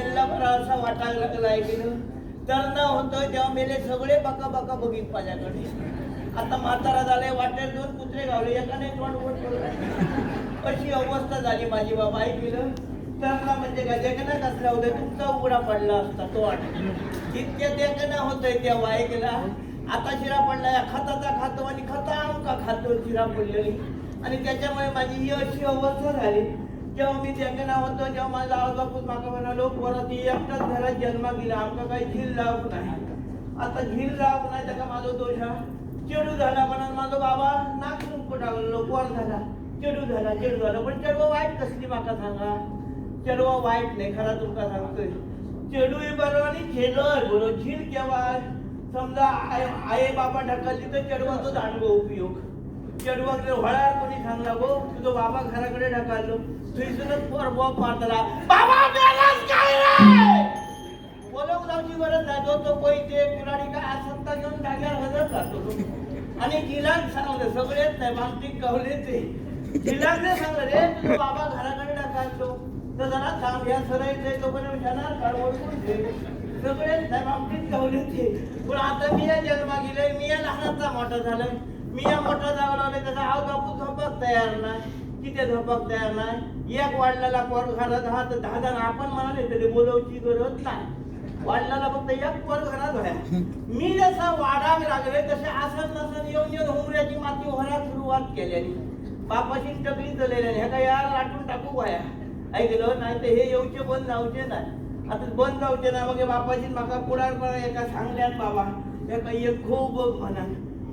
यांना मेलला बरा असा वाटायला आहे की तर न होतं तेव्हा मेले सगळे बका बका बघित माझ्याकडे. आता म्हातारा झालाय वाटेल दोन कुत्रे गावले एकाने तोंड वर अशी अवस्था झाली माझी बाबा ऐकलं तर म्हणजे का जगनात असल्या होता? तुमचा उघडा पडला असता तो आठ इतक्या देखना होतंय तेव्हा ऐकला आता शिरा पडला या खताचा खातो आणि खताम का खातो शिरा पडलेली? आणि त्याच्यामुळे माझी ही अशी अवस्था झाली. जेव्हा मी देखना होतो जेव्हा माझा आजोबापूस माका म्हणालो परत एकटाच घरात जन्मा गेला आमका काही झील लावक नाही. आता झील लावक नाही त्याचा माझा दोष हा? चेडू झाला म्हणून माझा बाबा नाक मुंक टाकलो वर झाला. चेडू झाला चेडू झाला. पण चेडवा वाईट कसली माका सांगा? चेडवा वाईट नाही खरा तुमका सांगतोय. चेडू बरोबर आणि खेळय बरोबर झील केव्हा? समजा आय आई बाबा ढकलली तर चेडवाचा दांडगो उपयोग. चेडवाक जर कोणी सांगला गो हो, तुझं बाबा घराकडे ढकललो. थंयसूनच पोर बॉब मारतला बाबा मेलास काय रे? बोलवून लावची गरज नाही जो तो पैसे कुराडी काय आसंता घेऊन जाग्यावर हजर राहतो आणि गिलान सांगलं सगळेच नाही मानसिक कवलेच गिलानने सांगलं रे तुझा बाबा घराकडे टाकायचो तर जरा सांग या सरायचे तोपर्यंत जाणार काढवून दे. सगळेच नाही मागटिक कवलेच पण आता मी या जन्मा गेलोय मी या लहानाचा मोठा झालोय. मी या मोठा जागा लागले त्याचा हा बापू झोपक तयार नाही. किती झोपाक तयार नाही. एक वाढलेला पोर घरात हा तर दहा जण आपण म्हणाले तरी बोलवची गरज नाही. वाढलेला फक्त एक पोर घरात होया. मी जसा वाढावे लागले तसे आसन नसन येऊन येऊन हुमऱ्याची माती होण्यास सुरुवात केल्याने बापाशी टकली चलेल्याने ह्या काय यार लाटून टाकू वाया ऐकलं नाही तर हे येऊचे बंद जाऊचे नाही. आता बंद जाऊचे ना मग बापाची म्हाका पुढारपणा एका सांगल्यात बाबा. एका एक खूप बघ म्हणा.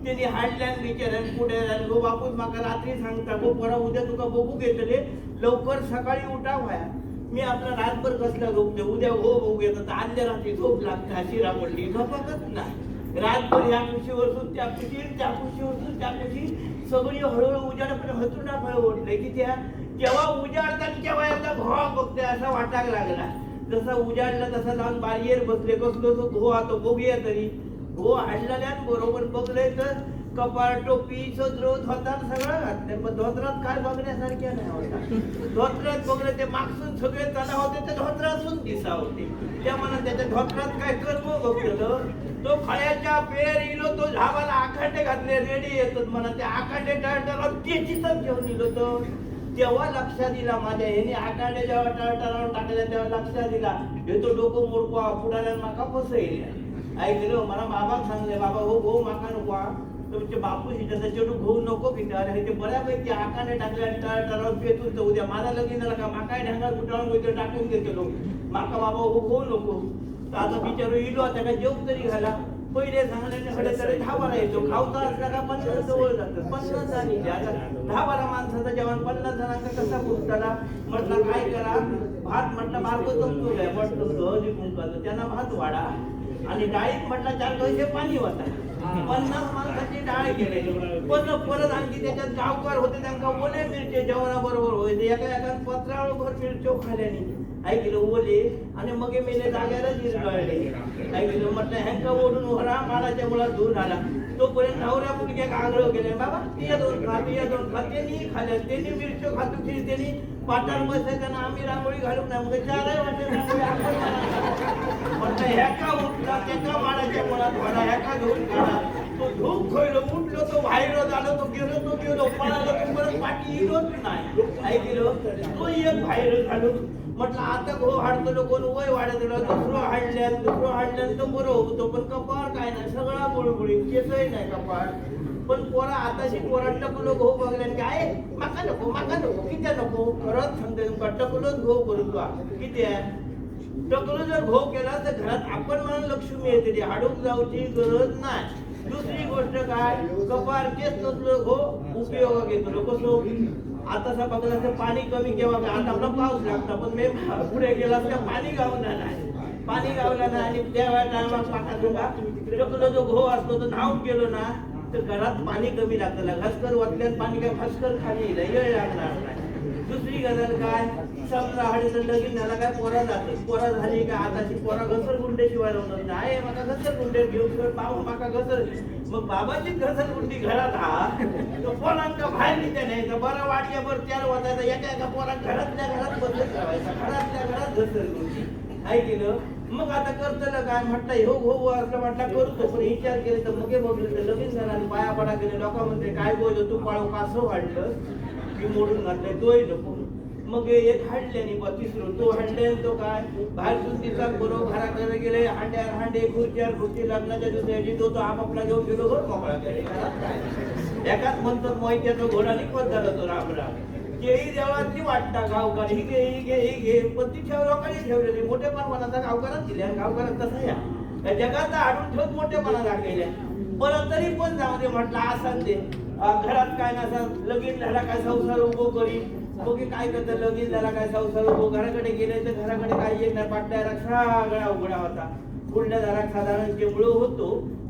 त्यांनी हाडल्यान बिचाऱ्यान पुढे गो बापूस म्हाका रात्री सांगता गो परा उद्या तुका बघू घेतले लवकर सकाळी उठा व्हाया. मी आपला रातभर कसला झोपते उद्या हो बघू येतात आदल्या रात्री झोप लागता अशी पडली झोपकच नाही. रातभर या कुशी वरसून त्या कुशी त्या कुशीवरसून त्या कुशी. सगळी हळूहळू उजाडपणे हतुंडा फळ ओढले की त्या जेव्हा उजाडतात तेव्हा याचा घोळा बघते असा वाटाक लागला. जसा उजाडला तसा जाऊन बारियर बसले कसलो तो घो आता बघूया तरी. हो हाडलेल्यान बरोबर बघले तर कपाळ टोपी सदरो धोतर सगळं घातले पण धोत्रात काय बघण्यासारखे नाही होता. धोत्रात बघले ते मागसून सगळे चला होते ते धोत्रातून दिसा होते. त्या म्हणा त्याच्या धोत्रात काय कर्म बघतो तो फळ्याच्या पेर इलो तो झाबाला आखांडे घातले रेडी येतात म्हणा ते आखांडे ते तेचीतच घेऊन इलो तो. तेव्हा लक्षात दिला माझ्या ह्याने आखांडे जेव्हा टळटळावून टाकल्या तेव्हा लक्षात दिला. हे तो डोकं मोडको पुढाऱ्यान माका फसयल्या ऐकलं मला बाबाक सांगले बाबा हो गो माका नको तुमचे बापू त्याचा चेडू घेऊ नको की तर हे ते बऱ्यापैकी आकाने टाकले आणि टाळ टाळावर पेतून तर उद्या माझा लगीन झाला का? माकाय ढंगात गुटाळून वगैरे टाकून घेतलो माका बाबा हो घेऊ नको. तर आता बिचारू इलो आता काय जेवण तरी घाला. पहिले सांगण्याकडे तरी दहा बारा येतो. खावता असला का पन्नास जवळ जातं पन्नास आणि दहा बारा माणसाचा जेवण पन्नास जणांचा कसा पुरताला म्हटलं काय करा? भात म्हटलं मार्ग जमतो काय म्हटलं सहज कुंकाचं त्यांना भात वाढा. आणि डाळीत म्हटलं चार पैसे पाणी होता. पन्नास माणसाची डाळ केलेली पण परत आणखी त्याच्यात गावकार होते त्यांना ओले मिरचे जेवणाबरोबर होते. एका एका पत्रावळ भर मिरचो खाल्याने ऐकलं ओले आणि मग मेले जाग्याला जिरगळले ऐकलं म्हटलं ह्यांका ओढून होरा मालाच्या मुळात धुवून आला. तोपर्यंत नवऱ्या मुलग्या आग्रह केले बाबा ते दोन खा ते दोन खा. त्यांनी खाल्या त्यांनी मिरच्यो खातो फिर त्यांनी पाटार बसायताना आम्ही रांगोळी घालून नाही मग म्हणजे चारही वाटत म्हटलं ह्याका उठला त्याच्या माडाच्या मुळात भरा ह्याका घेऊन काढा. तो धूप खोयलो उठलो तो बाहेर झालो तो गेलो तो गेलो. पळालो तो परत पाठी इलोच नाही. ऐकलो तो एक बाहेर झालो. म्हटलं आता गो हाडतो कोण वय वाढत दुसरं हाडल्यान दुसरं हाडल्यान तो बरं होतो पण कपाळ काय नाही सगळा बुळबुळी केसही नाही कपाळ. पण पोरा आताशी पोरा टकलो घो बघल्यान की आहे माका नको माका नको किती नको? खरंच सांगते तुमका टकलोच घो करून तुला. किती आहे? टकलो जर घो केला तर घरात आपण म्हणून लक्ष्मी येते ती हाडूक जाऊची गरज नाही. दुसरी गोष्ट काय? कपार केस नसलो घो उपयोग घेतो. कसो आता सा पाणी कमी केव्हा आता आपला पाऊस लागता. पण मे पुढे गेला तर पाणी गावला नाही पाणी गावला नाही आणि त्या टायमात पाका जो घो असतो तो न्हावून गेलो ना तर घरात पाणी कमी लागतं. घासकर वाटल्यात पाणी काय? घासकर खाली. येईल येळ लागणार नाही. दुसरी गजाल काय? समजा हाडीचं लगीन झाला काय? पोरा जाते पोरा झाली का? आताची पोरा घसर गुंडे शिवाय लावणार नाही. माका घसर गुंडे घेऊन पाहून माका घसर. मग बाबाची घसर गुंडी घरात हा? तो पोरांका बाहेर निघते नाही तर बरं वाटल्या बरं त्याला वाटायचं एका एका पोरा घरातल्या घरात बदलत ठेवायचा घरातल्या घरात घसर गुंडी. काय केलं मग आता करतलं काय? म्हटलं हो, हो हो असं म्हटलं करतो. पण विचार केले तर मग बघितलं तर लगीन झाला आणि पाया पडा गेले लोक म्हणते काय बोलतो तू? पाळू कासं वाढलं. जीव मोडून घातलाय तोही नको. मग एक हाडल्याने बा तिसरं तो हाडले तो काय? बाहेर सुट्टीचा बरोबर घराकडे गेले हांड्यार हांडे खुर्च्यार खुर्ची लग्नाच्या दुसऱ्याची तो तो आपापला घेऊन गेलो घर मोकळा केले एकाच म्हणतात मोहित्याचा घोडा निघत झाला तो रामराम केळी देवळातली वाटता गावकार ही घे ही घे ही घे पण ती ठेव लोकांनी ठेवलेली. मोठे मोठेपणाचा गावकारच दिल्या गावकारात तसा या. त्या जगात आडून ठेवत मोठे मोठेपणा दाखवल्या परत तरी पण जाऊ दे म्हटलं असं दे. घरात काय नसा लगीन झाला काय संसार उभो करी बघे काय करतं लगीन झाला काय संसार उभो घराकडे गेले तर घराकडे काय येत नाही पाटल्या सगळा उघडा होता. पुढल्या दारात साधारण केवळ होतो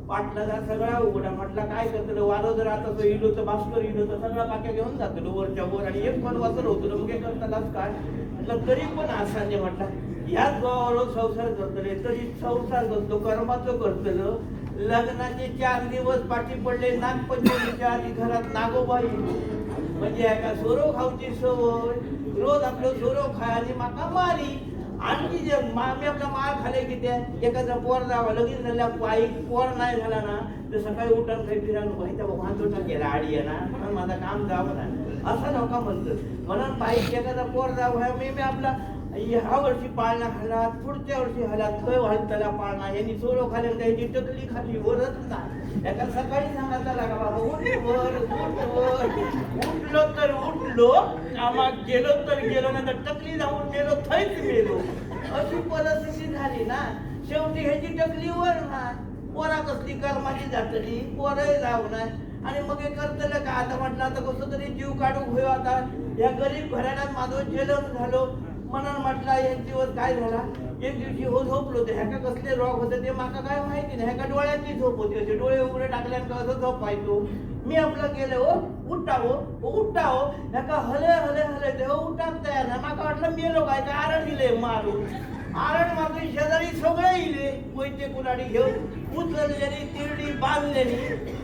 पाटला दार सगळा उघडा. म्हटला काय करतलं वारो जर आता तो इलो तर भास्कर इलो तर सगळा पाक्या घेऊन जातो वरच्या वर. आणि एक पण वाचर होतो मग करतानाच काय म्हटलं तरी पण आसाने म्हटला. याच गावावर संसार करतले तरी संसार करतो कर्माचं करतलं. लग्नाचे चार दिवस पाठी पडले नागपंचमीच्या आधी घरात नागोबाई. म्हणजे एका सोरो खाऊची सवय. रोज आपलं सोरो खायची माका मारी. आणखी जे मा- मी आपला मार खाले की त्या एखादा पोर जावा लगेच झाल्या पायी पोर नाही झाला ना तर सकाळी उठून काही फिरायला माहिती आहे भांडोटा केला आडी आहे ना म्हणून माझं काम जावं नाही असं नका म्हणतो म्हणून बाईक एखादा पोर जावं मी मी आपला ह्या वर्षी पाळणा खाला पुढच्या वर्षी खाला थंय त्याला पाळणा. यांनी सोलो खाले त्याची टकली खाली वरच ना एका सकाळी सांगायचा लागा बाबा उठ वर उठ वर. उठलो तर उठलो कामा गेलो तर गेलो नाही तर टकली जाऊन गेलो थैच गेलो अशी परिस्थिती झाली ना. शेवटी ह्याची टकली वर ना पोरा कसली कर्माची जातली पोरही जाऊ आणि मग हे करतलं का? आता म्हटलं आता कसं तरी जीव काढू होय आता. या गरीब घराण्यात माझं जेलम झालो. म्हणून म्हटलं एक दिवस काय झाला? एक दिवशी हो झोपलो ते ह्याका कसले रॉग होते ते माका काय माहिती नाही. ह्याका डोळ्याची झोप होती. असे डोळे उघडे टाकल्यानंतर असं झोप पाहतो मी आपलं गेलं हो उठा हो, हो उठावो हो. ह्याका हले हले हले ते हो उठाक तयार नाही. माका वाटलं मेलो काय ते आरण दिले मारून आरण मारून शेजारी सगळे इले. वैद्य कुराडी घेऊन उचललेली तिरडी बांधलेली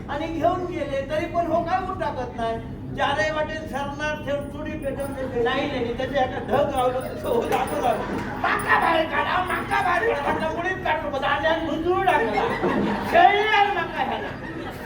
आणि घेऊन गेले. तरी पण हो काय उठाकत नाही? चारही वाटे सरणार ठेवून चुडी पेटवून नाही नेली त्याच्या एका ढग लावलं तसं हो माका बाहेर काढा माका बाहेर काढा. मुळीच काढतो टाकला माका ह्याला.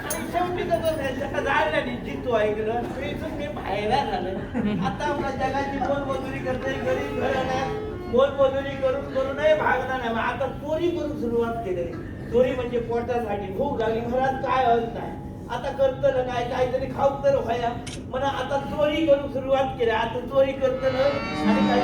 आणि शेवटी कसं जायला नाही. ऐकलं इथून मी बाहेर झालं आता आपल्या जगाची मोलमजुरी करते गरीब घराण्यात मोलमजुरी करून करूनही भागणार नाही. मग आता चोरी करून सुरुवात केली. चोरी म्हणजे पोटासाठी भूक लागली. घरात काय हत नाही आता करतलं काय काहीतरी खाऊ तर व्हाया म्हणा आता चोरी करून सुरुवात केली. आता चोरी करतलं आणि काही